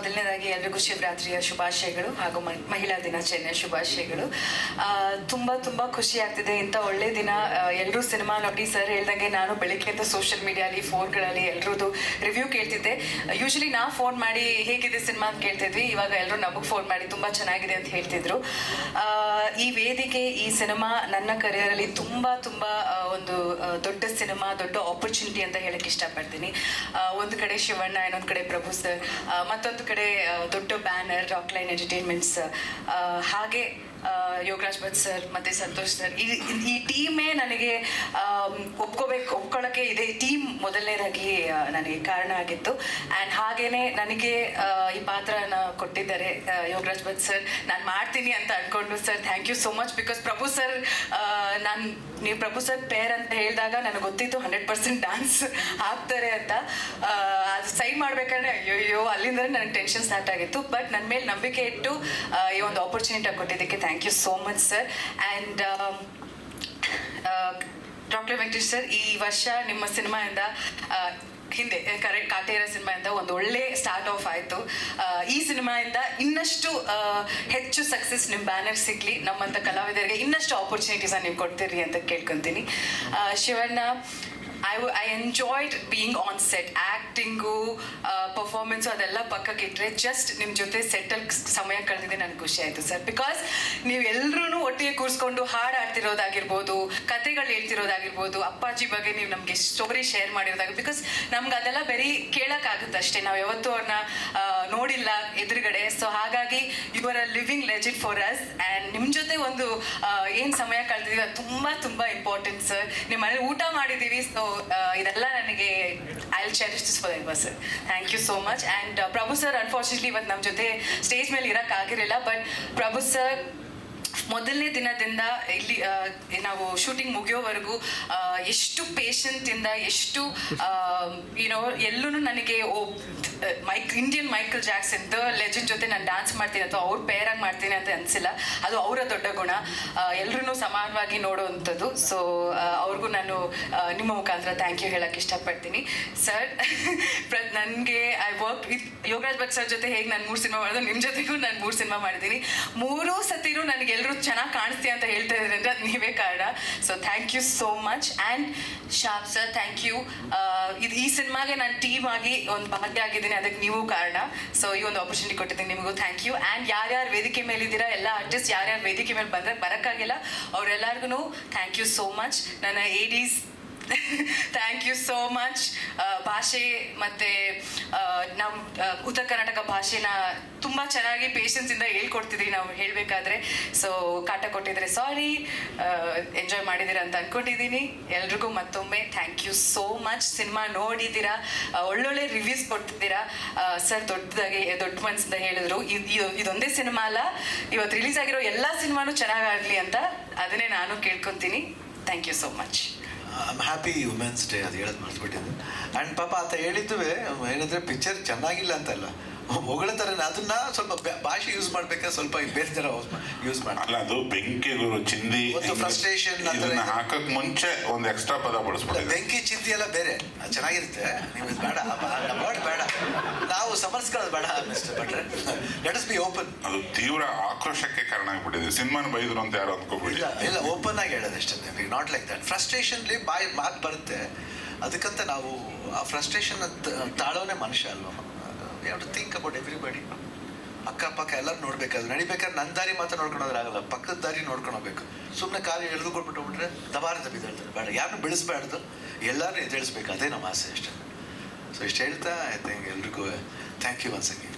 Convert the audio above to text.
ಮೊದಲನೇದಾಗಿ ಎಲ್ರಿಗೂ ಶಿವರಾತ್ರಿಯ ಶುಭಾಶಯಗಳು ಹಾಗೂ ಮಹಿಳಾ ದಿನಾಚರಣೆಯ ಶುಭಾಶಯಗಳು. ತುಂಬಾ ತುಂಬಾ ಖುಷಿ ಆಗ್ತಿದೆ ಇಂಥ ಒಳ್ಳೆ ದಿನ ಎಲ್ಲರೂ ಸಿನಿಮಾ ನೋಡಿ, ಸರ್ ಹೇಳ್ದಂಗೆ ನಾನು ಬೆಳಿಗ್ಗೆಯಿಂದ ಸೋಷಿಯಲ್ ಮೀಡಿಯಾಲಿ ಫೋನ್ಗಳಲ್ಲಿ ಎಲ್ಲರದ್ದು ರಿವ್ಯೂ ಕೇಳ್ತಿದ್ದೆ. ಯೂಶಲಿ ನಾ ಫೋನ್ ಮಾಡಿ ಹೇಗಿದೆ ಸಿನಿಮಾ ಅಂತ ಕೇಳ್ತಿದ್ವಿ. ಇವಾಗ ಎಲ್ಲರೂ ನಮಗೆ ಫೋನ್ ಮಾಡಿ ತುಂಬಾ ಚೆನ್ನಾಗಿದೆ ಅಂತ ಹೇಳ್ತಿದ್ರು. ಈ ವೇದಿಕೆ, ಈ ಸಿನಿಮಾ ನನ್ನ ಕರಿಯರಲ್ಲಿ ತುಂಬಾ ತುಂಬಾ ಒಂದು ದೊಡ್ಡ ಸಿನಿಮಾ, ದೊಡ್ಡ ಆಪರ್ಚುನಿಟಿ ಅಂತ ಹೇಳಕ್ ಇಷ್ಟಪಡ್ತೀನಿ. ಒಂದು ಕಡೆ ಶಿವಣ್ಣ, ಇನ್ನೊಂದು ಕಡೆ ಪ್ರಭು ಸರ್. ಮತ್ತೊಂದು ಕಡೆ ದೊಡ್ಡ ಬ್ಯಾನರ್, ರಾಕ್ ಲೈನ್ ಎಂಟರ್ಟೈನ್ಮೆಂಟ್ಸ್ ಹಾಗೆ ಯೋಗರಾಜ್ ಭಟ್ ಸರ್ ಮತ್ತೆ ಸಂತೋಷ್ ಸರ್, ಈ ಟೀಮೇ ನನಗೆ ಒಪ್ಕೋಬೇಕು ಮೊದಲನೇದಾಗಿ ನನಗೆ ಕಾರಣ ಆಗಿತ್ತು. ಆ್ಯಂಡ್ ಹಾಗೇನೆ ನನಗೆ ಈ ಪಾತ್ರನ ಕೊಟ್ಟಿದ್ದಾರೆ ಯೋಗರಾಜ್ ಭಟ್ ಸರ್ ನಾನು ಮಾಡ್ತೀನಿ ಅಂತ ಅನ್ಕೊಂಡು sir thank you so much because Prabhu sir ನಾನು, ನೀವು ಪ್ರಭು ಸರ್ ಪೇರ್ ಅಂತ ಹೇಳಿದಾಗ ನನಗೆ ಗೊತ್ತಿತ್ತು ಹಂಡ್ರೆಡ್ ಪರ್ಸೆಂಟ್ ಡಾನ್ಸ್ ಆಗ್ತಾರೆ ಅಂತ. ಅದು ಸೈನ್ ಮಾಡ್ಬೇಕಾದ್ರೆ ಅಯ್ಯೋ ಅಲ್ಲಿಂದ ನನಗೆ ಟೆನ್ಷನ್ ಸ್ಟಾರ್ಟ್ ಆಗಿತ್ತು. ಬಟ್ ನನ್ನ ಮೇಲೆ ನಂಬಿಕೆ ಇಟ್ಟು ಈ ಒಂದು ಆಪರ್ಚುನಿಟಿ ಕೊಟ್ಟಿದ್ದಕ್ಕೆ thank you so much sir and doctor Venkatesh sir ಈ ವರ್ಷ ನಿಮ್ಮ ಸಿನಿಮಾಯಿಂದ ಹಿಂದೆ ಕರೆಕ್ಟ್ ಕಾಟೇರ ಸಿನಿಮಾಯಿಂದ ಒಂದು ಒಳ್ಳೆ ಸ್ಟಾರ್ಟ್ ಆಫ್ ಆಯಿತು. ಈ ಸಿನಿಮಾಯಿಂದ ಇನ್ನಷ್ಟು ಹೆಚ್ಚು ಸಕ್ಸಸ್ ನಿಮ್ಮ ಬ್ಯಾನರ್ ಸಿಗ್ಲಿ ನಮ್ಮಂಥ ಕಲಾವಿದರಿಗೆ ಇನ್ನಷ್ಟು ಆಪರ್ಚುನಿಟೀಸ್ ನೀವು ಕೊಡ್ತೀರಿ ಅಂತ ಕೇಳ್ಕೊತೀನಿ. Shivanna I I enjoyed being on set acting performance ಅದೆಲ್ಲ ಪಕ್ಕಕ್ಕೆ ಇಟ್ಟರೆ ಜಸ್ಟ್ ನಿಮ್ಮ ಜೊತೆ ಸೆಟಲ್ ಸಮಯ ಕಳೆದಿದೆ ನನಗೆ ಖುಷಿ ಆಯಿತು ಸರ್. ಬಿಕಾಸ್ ನೀವು ಎಲ್ಲರೂ ಒಟ್ಟಿಗೆ ಕೂರಿಸ್ಕೊಂಡು ಹಾಡು ಆಡ್ತಿರೋದಾಗಿರ್ಬೋದು ಕತೆಗಳು ಹೇಳ್ತಿರೋದಾಗಿರ್ಬೋದು, ಅಪ್ಪಾಜಿ ಬಗ್ಗೆ ನೀವು ನಮಗೆ ಸ್ಟೋರಿ ಶೇರ್ ಮಾಡಿರೋದಾಗ ಬಿಕಾಸ್ ನಮ್ಗೆ ಅದೆಲ್ಲ ಬರೀ ಕೇಳೋಕ್ಕಾಗುತ್ತೆ ಅಷ್ಟೇ ನಾವು ಯಾವತ್ತೂ ಅವ್ರನ್ನ ನೋಡಿಲ್ಲ ಎದುರುಗಡೆ. ಸೊ ಹಾಗಾಗಿ you are a living legend for us and ನಿಮ್ಮ ಜೊತೆ ಒಂದು ಏನು ಸಮಯ ಕಳೆದಿದ್ದೀವಿ ಅದು ತುಂಬ ತುಂಬ ಇಂಪಾರ್ಟೆಂಟ್ ಸರ್ ನಿಮ್ಮ ಮನೇಲಿ ಊಟ ಮಾಡಿದ್ದೀವಿ ಸೊ ಇದೆಲ್ಲ ನನಗೆ I will cherish this for ever sir thank you so much and Prabhu sir unfortunately ಇವತ್ತು ನಮ್ಮ ಜೊತೆ ಸ್ಟೇಜ್ ಮೇಲೆ ಇರೋಕ್ಕಾಗಿರಲಿಲ್ಲ ಬಟ್ ಪ್ರಭು ಸರ್ ಮೊದಲನೇ ದಿನದಿಂದ ಇಲ್ಲಿ ನಾವು ಶೂಟಿಂಗ್ ಮುಗಿಯೋವರೆಗೂ ಎಷ್ಟು ಇಂದ ಎಷ್ಟು ಯುನೋ ಎಲ್ಲೂ ನನಗೆ mic Indian Michael Jackson the legend ಜೊತೆ ನಾನು ಡ್ಯಾನ್ಸ್ ಮಾಡ್ತೀನಿ ಅಥವಾ ಅವ್ರ ಆಗಿ ಮಾಡ್ತೀನಿ ಅಂತ ಅನಿಸಿಲ್ಲ. ಅದು ಅವರ ದೊಡ್ಡ ಗುಣ. ಎಲ್ಲರೂ ಸಮಾನವಾಗಿ ನೋಡುವಂಥದ್ದು. ಸೊ ಅವ್ರಿಗೂ ನಾನು ನಿಮ್ಮ ಮುಖಾಂತರ ಥ್ಯಾಂಕ್ ಯು ಹೇಳಕ್ಕೆ ಇಷ್ಟಪಡ್ತೀನಿ. ಸರ್ ನನಗೆ I work with Yograj Bhat sir ಜೊತೆ ಹೇಗೆ ನಾನು ಮೂರು ಸಿನಿಮಾ ಮಾಡಿದ್ರು ನಿಮ್ಮ ಜೊತೆಗೂ ನಾನು ಮೂರು ಸಿನಿಮಾ ಮಾಡಿದ್ದೀನಿ. ಮೂರೂ ಸತಿನೂ ನನಗೆ ಎಲ್ಲರೂ ಚೆನ್ನಾಗಿ ಕಾಣಿಸ್ತೀಯ ಅಂತ ಹೇಳ್ತಾ ಇದ್ರಿಂದ ನೀವೇ ಕಾರಣ. So thank you so much and shop sir thank you ಇದು ಈ ಸಿನಿಮಾಗೆ ನಾನು ಟೀಮ್ ಆಗಿ ಒಂದು ಭಾಗ್ಯ ಆಗಿದ್ದೀನಿ, ಅದಕ್ಕೆ ನೀವು ಕಾರಣ. ಸೊ ಈ ಒಂದು ಆಪರ್ಚುನಿಟಿ ಕೊಟ್ಟಿದ್ದೀನಿ ನಿಮಗೂ. ಥ್ಯಾಂಕ್ ಯು ಆ್ಯಂಡ್ ಯಾರ್ಯಾರು ವೇದಿಕೆ ಮೇಲಿದ್ದೀರಾ, ಎಲ್ಲ ಆರ್ಟಿಸ್ಟ್ ಯಾರ್ಯಾರು ವೇದಿಕೆ ಮೇಲೆ ಬಂದರೆ ಬರೋಕ್ಕಾಗಿಲ್ಲ ಅವರೆಲ್ಲರಿಗೂ ಥ್ಯಾಂಕ್ ಯು ಸೋ ಮಚ್ ನನ್ನ ಏಡೀಸ್ ಥ್ಯಾಂಕ್ ಯು ಸೋ ಮಚ್ ಭಾಷೆ ಮತ್ತು ನಮ್ಮ ಉತ್ತರ ಕರ್ನಾಟಕ ಭಾಷೆನ ತುಂಬ ಚೆನ್ನಾಗಿ ಪೇಷನ್ಸಿಂದ ಹೇಳ್ಕೊಡ್ತಿದ್ರಿ ನಾವು ಹೇಳಬೇಕಾದ್ರೆ. ಸೊ ಕಾಟ ಕೊಟ್ಟಿದ್ರೆ ಸಾರಿ ಎಂಜಾಯ್ ಮಾಡಿದ್ದೀರಾ ಅಂತ ಅಂದ್ಕೊಂಡಿದ್ದೀನಿ ಎಲ್ರಿಗೂ ಮತ್ತೊಮ್ಮೆ thank you so much cinema ನೋಡಿದ್ದೀರಾ ಆ, ಒಳ್ಳೊಳ್ಳೆ ರಿವ್ಯೂಸ್ ಕೊಡ್ತಿದ್ದೀರಾ. ಸರ್ ದೊಡ್ಡದಾಗಿ ದೊಡ್ಡ ಮನಸ್ಸಿಂದ ಹೇಳಿದ್ರು ಇದು- ಇದೊಂದೇ ಸಿನಿಮಾ ಅಲ್ಲ ಇವತ್ತು ರಿಲೀಸ್ ಆಗಿರೋ ಎಲ್ಲ ಸಿನಿಮಾನು ಚೆನ್ನಾಗಾಗ್ಲಿ ಅಂತ ಅದನ್ನೇ ನಾನು ಕೇಳ್ಕೊತೀನಿ. Thank you so much happy women's day ಅದು ಹೇಳೋದು ಮರ್ತ್ಬಿಟ್ಟಿದ್ದು ಆ್ಯಂಡ್ ಪಾಪ ಆತ ಹೇಳಿದ್ದುವೆ ಏನಂದರೆ ಪಿಕ್ಚರ್ ಚೆನ್ನಾಗಿಲ್ಲ ಅಂತಲ್ಲ. ಹೊಗಳತಾರೆ ಅದನ್ನ ಸ್ವಲ್ಪ ಭಾಷೆ ಯೂಸ್ ಮಾಡ್ಬೇಕಾದ್ರೆ ಸ್ವಲ್ಪ ಬೇರೆ ಥರ ಯೂಸ್ ಮಾಡಿ ಅಲ್ಲ ಅದು ಬೆಂಕಿ ಗುರು ಚಿಂದಿ ಒಂದು ಫ್ರಸ್ಟ್ರೇಷನ್ ಹಾಕಕ್ ಮುಂಚೆ ಒಂದು ಎಕ್ಸ್ಟ್ರಾ ಪದ ಬಳಸ್ಬಿಟ್ಟು ಬೆಂಕಿ ಚಿಂದಿ ಎಲ್ಲ ಬೇರೆ. ಅದು ಚೆನ್ನಾಗಿರುತ್ತೆ. ನೀವು ಇದು ಬೇಡ ವರ್ಡ್ ಬೇಡ. ನಾವು ಸಮರ್ಸ್ಕೊಳ್ಳೋದು ಬೇಡ ಮಿಸ್ಟರ್ ಭಟ್ರೆ ಲೆಟ್ ಅಸ್ ಬಿ ಓಪನ್ ಅದು ತೀವ್ರ ಆಕ್ರೋಶಕ್ಕೆ ಕಾರಣ ಆಗ್ಬಿಟ್ಟಿದೆ. ಸಿನಿಮಾನ ಬೈದ್ರು ಅಂತ ಯಾರು ಅನ್ಕೋಬಿಡಿ ಇಲ್ಲ ಓಪನ್ ಆಗಿ ಹೇಳೋದು ಅಷ್ಟೇ. ನಾಟ್ ಲೈಕ್ ದಟ್ ಫ್ರಸ್ಟ್ರೇಷನ್ಲಿ ಬಾಯಿ ಮಾತು ಬರುತ್ತೆ. ಅದಕ್ಕಂತ ನಾವು ಆ ಫ್ರಸ್ಟ್ರೇಷನ್ ತಾಳೋನೆ ಮನುಷ್ಯ ಅಲ್ವಾ? ಯಾವ ಥಿಂಕ್ ಅಬೌಟ್ ಎವ್ರಿಬಡಿ ಅಕ್ಕಪಕ್ಕ ಎಲ್ಲರೂ ನೋಡ್ಬೇಕಾದ್ರೆ, ನಡಿಬೇಕಾದ್ರೆ ನನ್ನ ದಾರಿ ಮಾತ್ರ ನೋಡ್ಕೊಳೋದ್ರಾಗಲ್ಲ ಪಕ್ಕದ ದಾರಿ ನೋಡ್ಕೊಳ್ಬೇಕು ಸುಮ್ಮನೆ ಕಾಲು ಎಳೆದು ಕೊಟ್ಬಿಟ್ಟು ದಬಾರದ ಬಿದ್ದಾಡ್ತಾರೆ ಬೇಡ ಯಾರನ್ನೂ ಬೆಳೆಸ್ಬಾರ್ದು. ಎಲ್ಲರೂ ಎದುರಿಸ್ಬೇಕು ಅದೇ ನಮ್ಮ ಆಸೆ ಅಷ್ಟೇ. ಸೊ ಇಷ್ಟು ಹೇಳ್ತಾ ಐ ಥಿಂಕ್ ಎಲ್ರಿಗೂ ಥ್ಯಾಂಕ್ ಯು ಒನ್ಸ್ ಅಗೇನ್